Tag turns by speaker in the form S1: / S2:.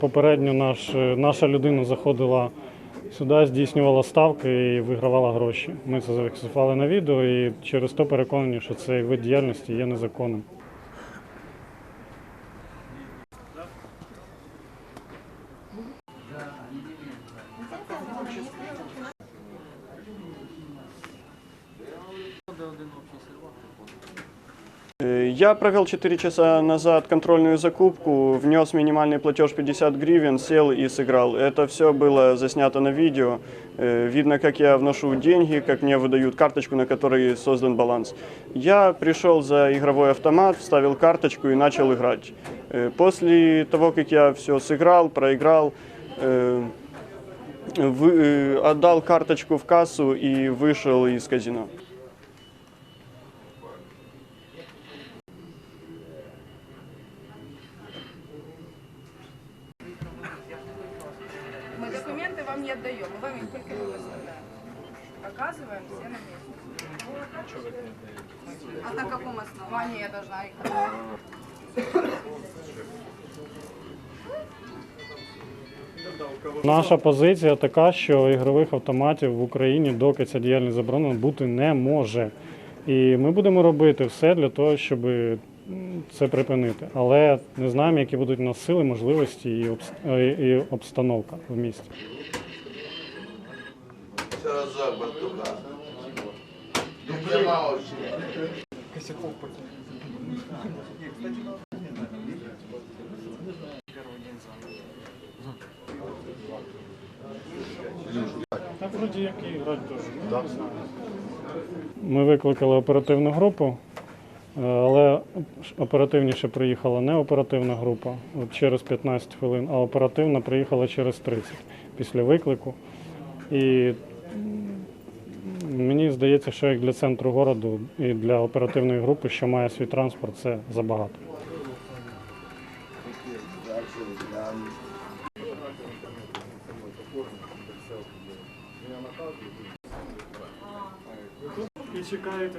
S1: Попередньо наш, наша людина заходила сюди, здійснювала ставки і вигравала гроші. Ми це зафіксували на відео і через то переконані, що цей вид діяльності є незаконним.
S2: Я провел 4 часа назад контрольную закупку, внес минимальный платеж 50 гривен, сел и сыграл. Это все было заснято на видео. Э, Видно, как я вношу деньги, как мне выдают карточку, на которой создан баланс. Я пришел за игровой автомат, вставил карточку и начал играть. Э, После того, как я все сыграл, проиграл, э, отдал карточку в кассу и вышел из казино.
S3: Мы документы вам не отдаем, мы вам их только выставляем. Показываем все на месте. А на каком основании я должна их
S1: Наша позиція така, що ігрових автоматів в Україні, доки ця діяльність заборонена, бути не може. І ми будемо робити все для того, щоб м, це припинити. Але не знаємо, які будуть у нас сили, можливості і обс- е, і обстановка в місті.
S4: Ще разок, братуха. Дуже мало ще.
S1: Та вроді як і грати теж. Ми викликали оперативну групу, але оперативніше приїхала не оперативна група через 15 хвилин, а оперативна приїхала через 30 після виклику. І мені здається, що як для центру городу і для оперативної групи, що має свій транспорт, це забагато. І чекаєте.